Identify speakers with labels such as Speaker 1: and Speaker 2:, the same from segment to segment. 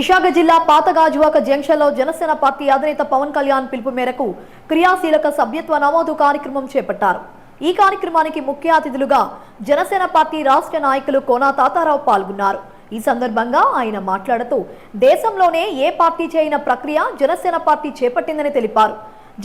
Speaker 1: విశాఖ జిల్లా పాతగాజువాక జంక్షన్లో జనసేన పార్టీ అధినేత పవన్ కళ్యాణ్ పిలుపు మేరకు క్రియాశీలక సభ్యత్వ నమోదు కార్యక్రమం చేపట్టారు. ఈ కార్యక్రమానికి ముఖ్య అతిథులుగా జనసేన పార్టీ రాష్ట్ర నాయకులు కోనా తాతారావు పాల్గొన్నారు. ఈ సందర్భంగా ఆయన మాట్లాడుతూ దేశంలోనే ఏ పార్టీ చేయన ప్రక్రియ జనసేన పార్టీ చేపట్టిందని తెలిపారు.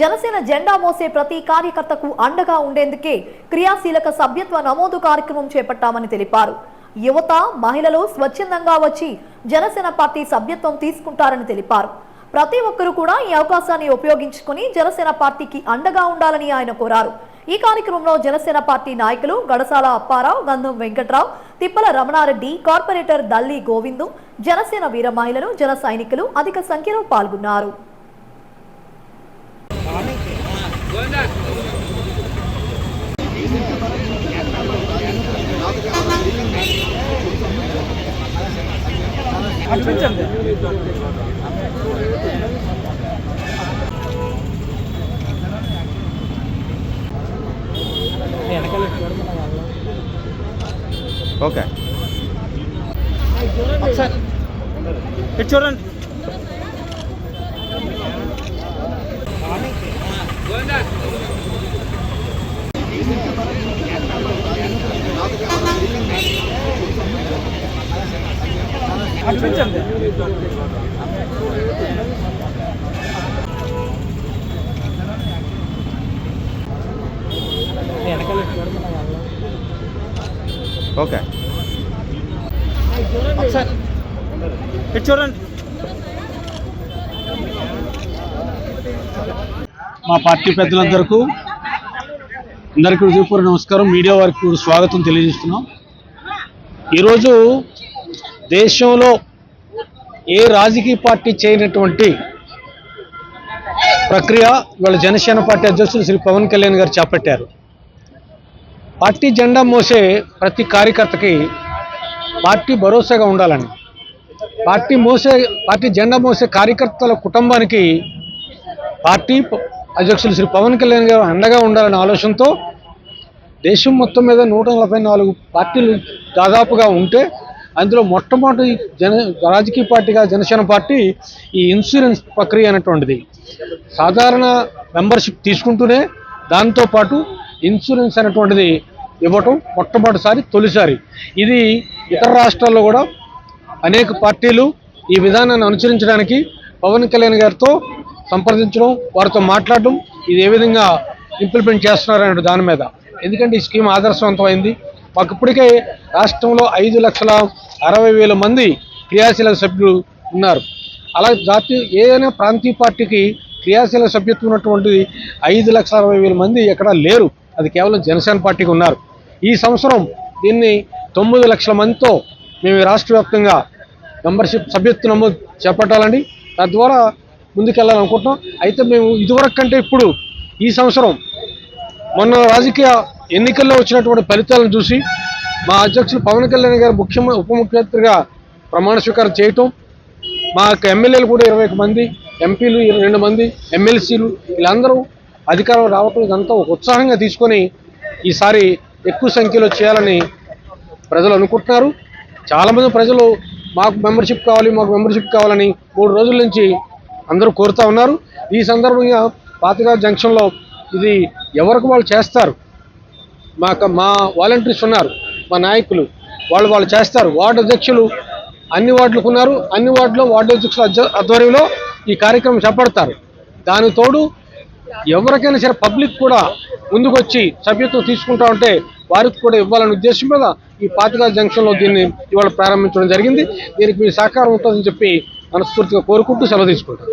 Speaker 1: జనసేన జెండా మోసే ప్రతి కార్యకర్తకు అండగా ఉండేందుకే క్రియాశీలక సభ్యత్వ నమోదు కార్యక్రమం చేపట్టామని తెలిపారు. యువత మహిళలు స్వచ్ఛందంగా వచ్చి జనసేన పార్టీ సభ్యత్వం తీసుకుంటారని తెలిపారు. ప్రతి ఒక్కరూ కూడా ఈ అవకాశాన్ని ఉపయోగించుకుని జనసేన పార్టీకి అండగా ఉండాలని ఆయన కోరారు. ఈ కార్యక్రమంలో జనసేన పార్టీ నాయకులు గడసాల అప్పారావు గంధం వెంకట్రావు తిప్పల రమణారెడ్డి కార్పొరేటర్ దల్లి గోవిందు జనసేన వీర మహిళలు జన సైనికులు అధిక సంఖ్యలో పాల్గొన్నారు.
Speaker 2: ఓకే
Speaker 3: ఒకసారి ఇటు చూడండి
Speaker 2: ఓకే.
Speaker 3: ఒకసారి. ఇటు చూడండి. మా పార్టీ పెద్దలందరికీ అందరికీ హృదయపూర్వక నమస్కారం. మీడియా వారికి స్వాగతం తెలియజేస్తున్నాం. ఈరోజు దేశంలో ఏ రాజకీయ పార్టీ చేయనటువంటి ప్రక్రియ ఇవాళ జనసేన పార్టీ అధ్యక్షులు శ్రీ పవన్ కళ్యాణ్ గారు చేపట్టారు. పార్టీ జెండా మోసే ప్రతి కార్యకర్తకి పార్టీ భరోసాగా ఉండాలని పార్టీ మోసే పార్టీ జెండా మోసే కార్యకర్తల కుటుంబానికి పార్టీ అధ్యక్షులు శ్రీ పవన్ కళ్యాణ్ గారు అండగా ఉండాలనే ఆలోచనతో దేశం మొత్తం మీద నూట నలభై నాలుగు పార్టీలు దాదాపుగా ఉంటే అందులో మొట్టమొదటి జన రాజకీయ పార్టీగా జనసేన పార్టీ ఈ ఇన్సూరెన్స్ ప్రక్రియ అనేటువంటిది. సాధారణ మెంబర్షిప్ తీసుకుంటూనే దాంతోపాటు ఇన్సూరెన్స్ అనేటువంటిది ఇవ్వటం మొట్టమొదటిసారి తొలిసారి. ఇది ఇతర రాష్ట్రాల్లో కూడా అనేక పార్టీలు ఈ విధానాన్ని అనుసరించడానికి పవన్ కళ్యాణ్ గారితో సంప్రదించడం వారితో మాట్లాడడం ఇది ఏ విధంగా ఇంప్లిమెంట్ చేస్తున్నారనే దాని మీద. ఎందుకంటే ఈ స్కీమ్ ఆదర్శవంతమైంది. మాకు ఇప్పటికే రాష్ట్రంలో ఐదు లక్షల అరవై వేల మంది క్రియాశీలక సభ్యులు ఉన్నారు. అలా జాతీయ ఏదైనా ప్రాంతీయ పార్టీకి క్రియాశీల సభ్యత్వం ఉన్నటువంటిది ఐదు లక్షల అరవై వేల మంది ఎక్కడా లేరు. అది కేవలం జనసేన పార్టీకి ఉన్నారు. ఈ సంవత్సరం దీన్ని తొమ్మిది లక్షల మందితో మేము రాష్ట్ర వ్యాప్తంగా మెంబర్షిప్ సభ్యత్వ నమోదు చేపట్టాలండి. తద్వారా ముందుకెళ్ళాలనుకుంటున్నాం అయితే మేము ఇదివరకు కంటే ఇప్పుడు ఈ సంవత్సరం మొన్న రాజకీయ ఎన్నికల్లో వచ్చినటువంటి ఫలితాలను చూసి మా అధ్యక్షులు పవన్ కళ్యాణ్ గారు ముఖ్య ఉప ముఖ్యమంత్రిగా ప్రమాణ స్వీకారం చేయటం. మా ఎమ్మెల్యేలు కూడా ఇరవై ఒక మంది ఎంపీలు ఇరవై రెండు మంది ఎమ్మెల్సీలు వీళ్ళందరూ అధికారం రావటం ఇదంతా ఒక ఉత్సాహంగా తీసుకొని ఈసారి ఎక్కువ సంఖ్యలో చేయాలని ప్రజలు అనుకుంటున్నారు. చాలామంది ప్రజలు మాకు మెంబర్షిప్ కావాలి మాకు మెంబర్షిప్ కావాలని మూడు రోజుల నుంచి అందరూ కోరుతా ఉన్నారు. ఈ సందర్భంగా పాతగా జంక్షన్లో ఇది ఎవరికి వాళ్ళు చేస్తారు? మాకు మా వాలంటీర్స్ ఉన్నారు. మా నాయకులు వాళ్ళు వాళ్ళు చేస్తారు. వార్డు అధ్యక్షులు అన్ని వార్డులకు ఉన్నారు. అన్ని వార్డులో వార్డు అధ్యక్షుల ఆధ్వర్యంలో ఈ కార్యక్రమం చేపడతారు. దాని తోడు ఎవరికైనా సరే పబ్లిక్ కూడా ముందుకొచ్చి సభ్యత్వం తీసుకుంటా ఉంటే వారికి కూడా ఇవ్వాలనే ఉద్దేశం మీద ఈ పాతికా జంక్షన్లో దీన్ని ఇవాళ ప్రారంభించడం జరిగింది. దీనికి మీ సహకారం ఉంటుందని చెప్పి మనస్ఫూర్తిగా కోరుకుంటూ సెలవు తీసుకుంటాను.